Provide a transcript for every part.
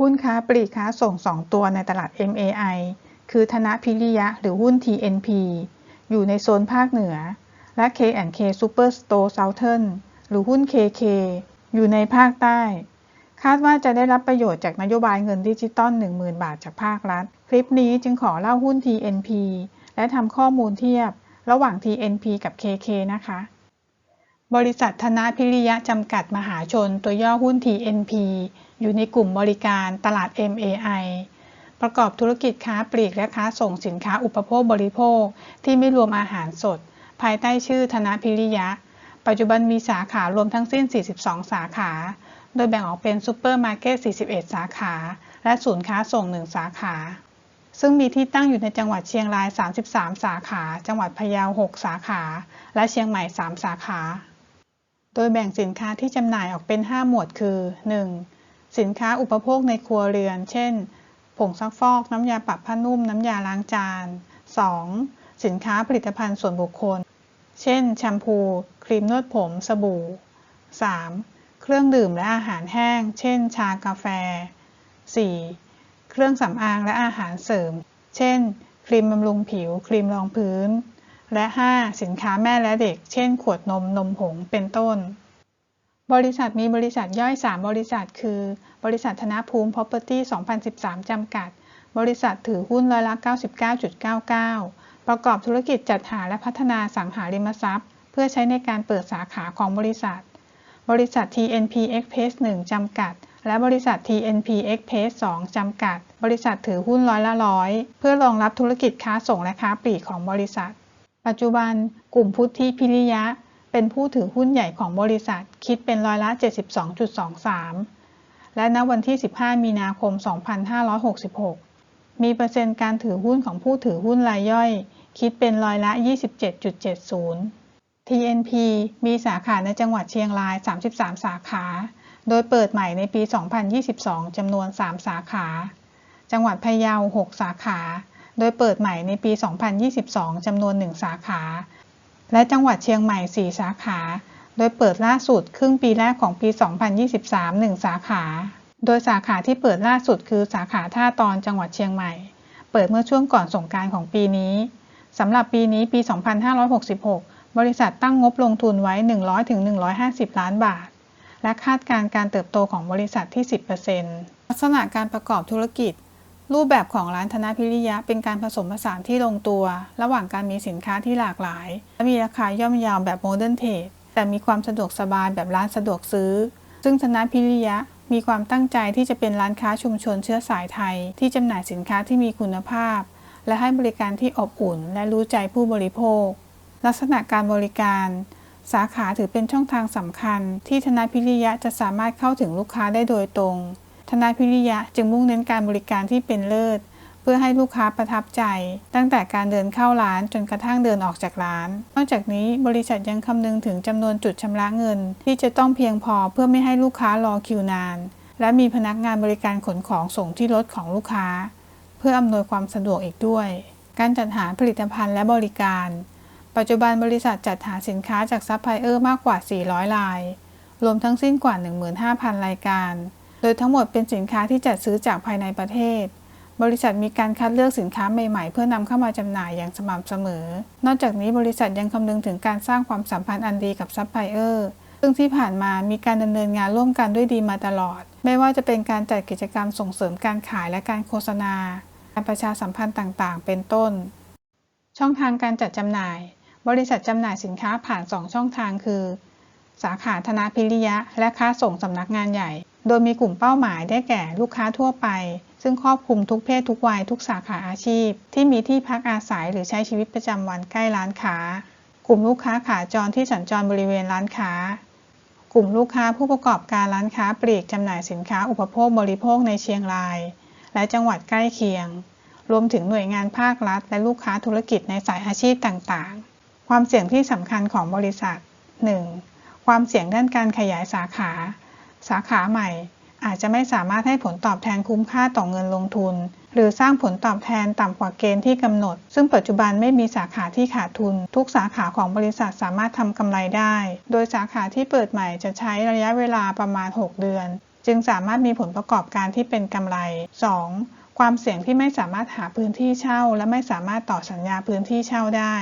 หุ้นค้าปลีกค้าส่ง 2 ตัวในตลาด MAI คือธนพิริยะหรือหุ้น TNP อยู่ในโซนภาคเหนือ และ K&K Superstore Southern หรือหุ้น KK อยู่ในภาคใต้ คาดว่าจะได้รับประโยชน์จากนโยบายเงินดิจิตอล10,000 บาทจากภาครัฐ คลิปนี้จึงขอเล่าหุ้น TNP และทำข้อมูลเทียบ ระหว่าง TNP กับ KK นะคะ บริษัทธนพิริยะจำกัดมหาชนตัวย่อหุ้น TNP อยู่ในกลุ่มบริการตลาด MAI ประกอบธุรกิจค้าปลีกและค้าส่งสินค้าอุปโภคบริโภค ที่ไม่รวมอาหารสด ภายใต้ชื่อธนพิริยะ ปัจจุบันมีสาขารวมทั้งสิ้น 42 สาขา โดยแบ่งออกเป็นซูเปอร์มาร์เก็ต 41 สาขา และศูนย์ค้าส่ง 1 สาขา ซึ่งมีที่ตั้งอยู่ในจังหวัดเชียงราย 33 สาขา จังหวัดพะเยา 6 สาขา และเชียงใหม่ 3 สาขา โดยแบ่งสินค้าที่จำหน่ายออกเป็น 5 หมวดคือ 1. สินค้าอุปโภคในครัวเรือน เช่น ผงซักฟอก น้ำยาปรับผ้านุ่ม น้ำยาล้างจาน 2. สินค้าผลิตภัณฑ์ส่วนบุคคล เช่น แชมพู ครีมนวดผม สบู่ 3. เครื่องดื่มและอาหารแห้ง เช่น ชากาแฟ 4. เครื่องสำอางและอาหารเสริม เช่น ครีมบำรุงผิว ครีมรองพื้น และ 5. สินค้าแม่และเด็ก เช่น ขวดนมนมผงเป็นต้น บริษัทมีบริษัทย่อย 3 บริษัท คือ บริษัทธนภูมิ Property 2013 จำกัด บริษัทถือหุ้นร้อยละ 99.99 ประกอบธุรกิจจัดหาและพัฒนาสังหาริมทรัพย์ เพื่อใช้ในการเปิดสาขาของบริษัท บริษัท TNP Express 1 จำกัดและบริษัท TNP Express 2 จำกัด บริษัทถือหุ้นร้อยละร้อย เพื่อรองรับธุรกิจค้าส่งและค้าปลีกของบริษัท ปัจจุบันกลุ่มพุทธิพิริยะ เป็นผู้ถือหุ้นใหญ่ของบริษัทคิดเป็นร้อยละ 72.23 และณวันที่ 15 มีนาคม 2566 มีเปอร์เซ็นต์การถือหุ้นของผู้ถือหุ้นรายย่อย คิดเป็นร้อยละ 27.70 TNP มีสาขาในจังหวัดเชียงราย 33 สาขา โดยเปิดใหม่ในปี 2022 จำนวน 3 สาขา จังหวัดพะเยา 6 สาขา โดยเปิดใหม่ในปี 2022 จำนวน 1 สาขา และจังหวัดเชียงใหม่ 4 สาขา โดยเปิดล่าสุดครึ่งปีแรกของปี 2023 1 สาขา โดยสาขาที่เปิดล่าสุดคือสาขาท่าตอนจังหวัดเชียงใหม่ เปิดเมื่อช่วงก่อนสงกานต์ของปีนี้ สำหรับปีนี้ปี 2566 บริษัทตั้งงบลงทุนไว้ 100-150 ล้านบาท และคาดการณ์การเติบโตของบริษัทที่ 10%ลักษณะการประกอบธุรกิจ รูปแบบของร้านธนพิริยะเป็นการผสมผสานที่ลงตัว ระหว่างการมีสินค้าที่หลากหลาย และมีราคาย่อมเยาวแบบโมเดิร์นเทรดแต่มีความสะดวกสบายแบบร้านสะดวกซื้อ ซึ่งธนพิริยะมีความตั้งใจที่จะเป็นร้านค้าชุมชนเชื้อสายไทย ที่จำหน่ายสินค้าที่มีคุณภาพ และให้บริการที่อบอุ่น และรู้ใจผู้บริโภค ลักษณะการบริการ สาขาถือเป็นช่องทางสำคัญ ที่ธนพิริยะจะสามารถเข้าถึงลูกค้าได้โดยตรง ธนพิริยะจึงมุ่งเน้นการบริการที่เป็นเลิศ เพื่อให้ลูกค้าประทับใจ ตั้งแต่การเดินเข้าร้านจนกระทั่งเดินออกจากร้าน นอกจากนี้บริษัทยังคำนึงถึงจำนวนจุดชำระเงิน ที่จะต้องเพียงพอเพื่อไม่ให้ลูกค้ารอคิวนาน และมีพนักงานบริการขนของส่งที่รถของลูกค้า เพื่ออำนวยความสะดวกอีกด้วย การจัดหาผลิตภัณฑ์และบริการ ปัจจุบันบริษัทจัดหาสินค้าจากซัพพลายเออร์มากกว่า 400 ราย รวมทั้งสิ้นกว่า 15,000 รายการ ดยทั้งหมดเป็นสินค้าที่จัดซื้อจากภายในประเทศ บริษัทมีการคัดเลือกสินค้าใหม่ๆ เพื่อนำเข้ามาจำหน่ายอย่างสม่ำเสมอ นอกจากนี้บริษัทยังคำนึงถึงการสร้างความสัมพันธ์อันดีกับซัพพลายเออร์ซึ่งที่ผ่านมามีการดำเนินงานร่วมกันด้วยดีมาตลอด ไม่ว่าจะเป็นการจัดกิจกรรมส่งเสริมการขายและการโฆษณา การประชาสัมพันธ์ต่างๆ เป็นต้น ช่องทางการจัดจำหน่าย บริษัทจำหน่ายสินค้าผ่าน 2 ช่องทางคือ สาขาธนาพิริยะ และค้าส่งสำนักงานใหญ่ โดยมีกลุ่มเป้าหมายได้แก่ลูกค้าทั่วไป ซึ่งครอบคลุมทุกเพศทุกวัยทุกสาขาอาชีพ ที่มีที่พักอาศัยหรือใช้ชีวิตประจำวันใกล้ร้านค้า กลุ่มลูกค้าขาจรที่สัญจรบริเวณร้านค้า กลุ่มลูกค้าผู้ประกอบการร้านค้าปลีกจำหน่ายสินค้าอุปโภคบริโภคในเชียงราย และจังหวัดใกล้เคียง รวมถึงหน่วยงานภาครัฐ และลูกค้าธุรกิจในสายอาชีพต่างๆ ความเสี่ยงที่สำคัญของบริษัท 1. ความเสี่ยงด้านการขยายสาขา สาขาใหม่ อาจจะไม่สามารถให้ผลตอบแทนคุ้มค่าต่อเงินลงทุน หรือสร้างผลตอบแทนต่ำกว่าเกณฑ์ที่กำหนด ซึ่งปัจจุบันไม่มีสาขาที่ขาดทุน ทุกสาขาของบริษัทสามารถทำกำไรได้ โดยสาขาที่เปิดใหม่จะใช้ระยะเวลาประมาณ 6 เดือน จึงสามารถมีผลประกอบการที่เป็นกำไร 2. ความเสี่ยงที่ไม่สามารถหาพื้นที่เช่า และไม่สามารถต่อสัญญาพื้นที่เช่าได้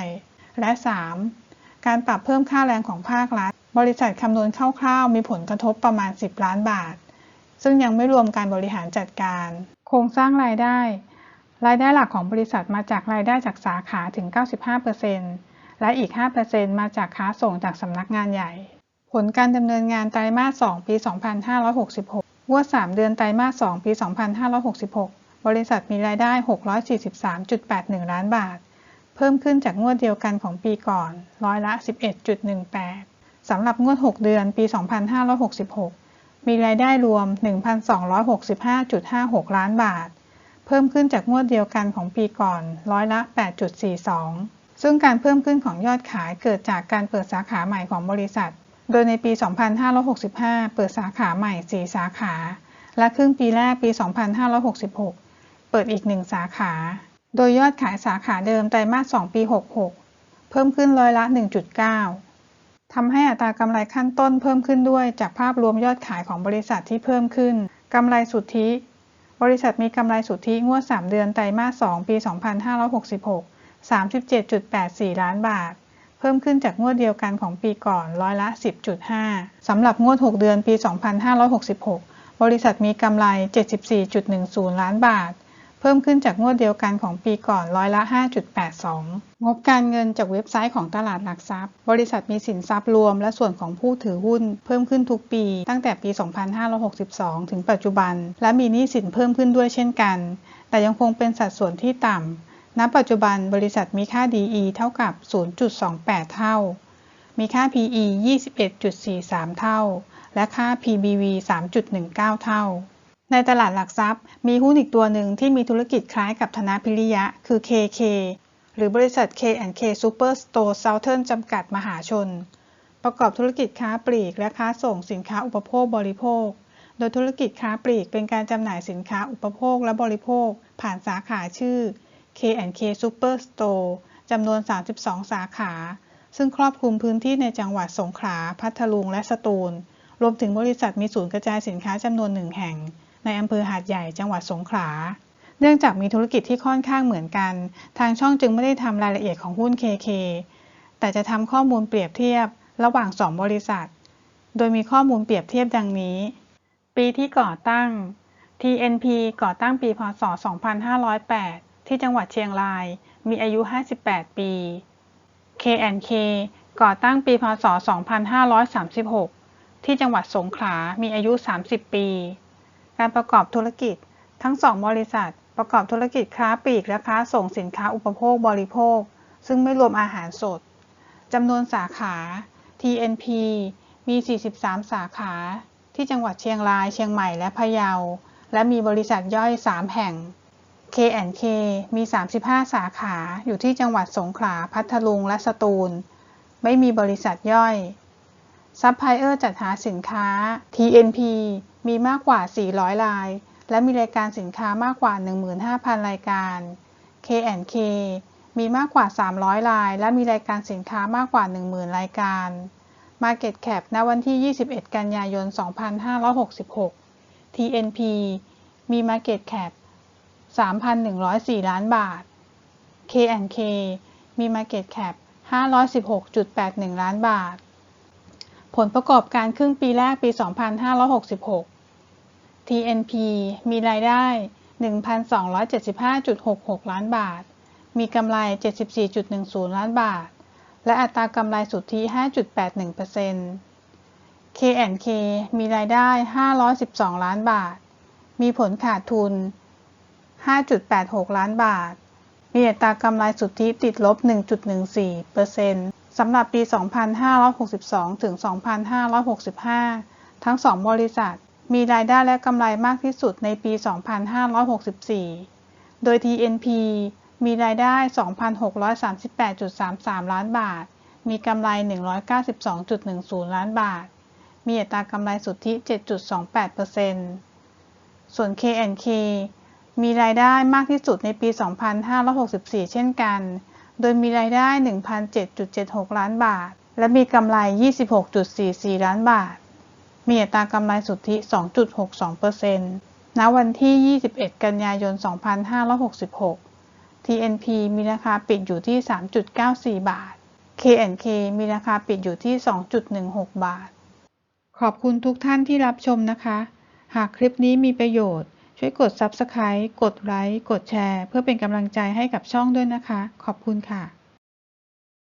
และ 3. การปรับเพิ่มค่าแรงของภาครัฐ บริษัทคำนวณคร่าวๆ มีผลกระทบประมาณ 10 ล้านบาท ซึ่งยังไม่รวมการบริหารจัดการ โครงสร้างรายได้ รายได้หลักของบริษัทมาจากรายได้จากสาขาถึง 95%และอีก 5%มาจากค้าส่งจากสำนักงานใหญ่ ผลการดำเนินงานไตรมาส 2 ปี 2566งวด 3 เดือนไตรมาส 2 ปี 2566 บริษัทมีรายได้ 643.81 ล้านบาท เพิ่มขึ้นจากงวดเดียวกันของปีก่อน ร้อยละ 11.18 สำหรับงวด 6 เดือนปี 2566 มีรายได้รวม 1,265.56 ล้านบาท เพิ่มขึ้นจากงวดเดียวกันของปีก่อนร้อยละ 8.42 ซึ่งการเพิ่มขึ้นของยอดขายเกิดจากการเปิดสาขาใหม่ของบริษัท โดยในปี 2565 เปิดสาขาใหม่ 4 สาขา และครึ่งปีแรกปี 2566 เปิดอีก 1 สาขา โดยยอดขายสาขาเดิมไตรมาส 2 ปี 66 เพิ่มขึ้นร้อยละ 1.9 ทำให้อัตรากำไรขั้นต้นเพิ่มขึ้นด้วยจากภาพรวมยอดขายของบริษัทที่เพิ่มขึ้นกำไรสุทธิ บริษัทมีกำไรสุทธิงวด 3 เดือนไตรมาส 2 ปี 2566 37.84 ล้านบาท เพิ่มขึ้นจากงวดเดียวกันของปีก่อนร้อยละ 10.5 สำหรับงวด 6 เดือนปี 2566 บริษัทมีกำไร 74.10 ล้านบาท เพิ่มขึ้นจากงวดเดียวกันของปีก่อนร้อยละ 5.82 งบการเงินจากเว็บไซต์ของตลาดหลักทรัพย์ บริษัทมีสินทรัพย์รวมและส่วนของผู้ถือหุ้น เพิ่มขึ้นทุกปี ตั้งแต่ปี 2562 ถึงปัจจุบัน และมีหนี้สินเพิ่มขึ้นด้วยเช่นกัน แต่ยังคงเป็นสัดส่วนที่ต่ำณปัจจุบันบริษัทมีค่า DE เท่ากับ 0.28 เท่า มีค่า PE 21.43 เท่า และค่า PBV 3.19 เท่า ในตลาดหลักทรัพย์ มีหุ้นอีกตัวหนึ่งที่มีธุรกิจคล้ายกับธนาพิริยะ คือ KK หรือบริษัท K&K Superstore Southern จำกัดมหาชน ประกอบธุรกิจค้าปลีกและค้าส่งสินค้าอุปโภคบริโภค โดยธุรกิจค้าปลีกเป็นการจำหน่ายสินค้าอุปโภคและบริโภค ผ่านสาขาชื่อ K&K Superstore จำนวน 32 สาขา ซึ่งครอบคลุมพื้นที่ในจังหวัดสงขลา พัทลุง และสตูล รวมถึงบริษัทมีศูนย์กระจายสินค้าจำนวนหนึ่งแห่ง ในอำเภอหาดใหญ่จังหวัดสงขลา เนื่องจากมีธุรกิจที่ค่อนข้างเหมือนกัน ทางช่องจึงไม่ได้ทำรายละเอียดของหุ้น KK แต่จะทำข้อมูลเปรียบเทียบระหว่าง 2 บริษัท โดยมีข้อมูลเปรียบเทียบดังนี้ ปีที่ก่อตั้ง TNP ก่อตั้งปี พศ 2508 ที่จังหวัดเชียงราย มีอายุ 58 ปี K&K ก่อตั้งปี พศ 2536 ที่จังหวัดสงขลา มีอายุ 30 ปี การประกอบธุรกิจ ทั้งสองบริษัท ประกอบธุรกิจค้าปลีกและค้าส่งสินค้าอุปโภคบริโภค ซึ่งไม่รวมอาหารสด จำนวนสาขา TNP มี 43 สาขา ที่จังหวัดเชียงราย เชียงใหม่ และพะเยา และมีบริษัทย่อย 3 แห่ง K&K มี 35 สาขา อยู่ที่จังหวัดสงขลา พัทลุง และสตูล ไม่มีบริษัทย่อย ซัพพลายเออร์จัดหาสินค้า TNP มีมากกว่า 400 ราย และมีรายการสินค้ามากกว่า 15,000 รายการ K&K มีมากกว่า 300 ราย และมีรายการสินค้ามากกว่า 10,000 รายการ Market Cap ณ วันที่ 21 กันยายน 2566 TNP มี Market Cap 3,104 ล้านบาท K&K มี Market Cap 516.81 ล้านบาท ผลประกอบการครึ่งปีแรกปี 2566 TNP มีรายได้ 1,275.66 ล้านบาท มีกำไร 74.10 ล้านบาท และอัตรากำไรสุทธิ 5.81% K&K มีรายได้ 512 ล้านบาท มีผลขาดทุน 5.86 ล้านบาท มีอัตรากำไรสุทธิติดลบ 1.14% สำหรับปี 2562 ถึง 2565 ทั้ง 2 บริษัท มีรายได้และกำไรมากที่สุดในปี 2564 โดย TNP มีรายได้ 2,638.33 ล้านบาท มีกำไร 192.10 ล้านบาท มีอัตรากำไรสุทธิ 7.28%ส่วน K&K มีรายได้มากที่สุดในปี 2564 เช่นกัน โดยมีรายได้ 1,007.76 ล้านบาท และมีกำไร 26.44 ล้านบาท มีอัตรากำไรสุทธิ 2.62%ณ วันที่ 21 กันยายน 2566 TNP มีราคาปิดอยู่ที่ 3.94 บาท K&K มีราคาปิดอยู่ที่ 2.16 บาท ขอบคุณทุกท่านที่รับชมนะคะ หากคลิปนี้มีประโยชน์ ช่วยกด Subscribe กดไลค์กดแชร์ เพื่อเป็นกำลังใจให้กับช่องด้วยนะคะ ขอบคุณค่ะ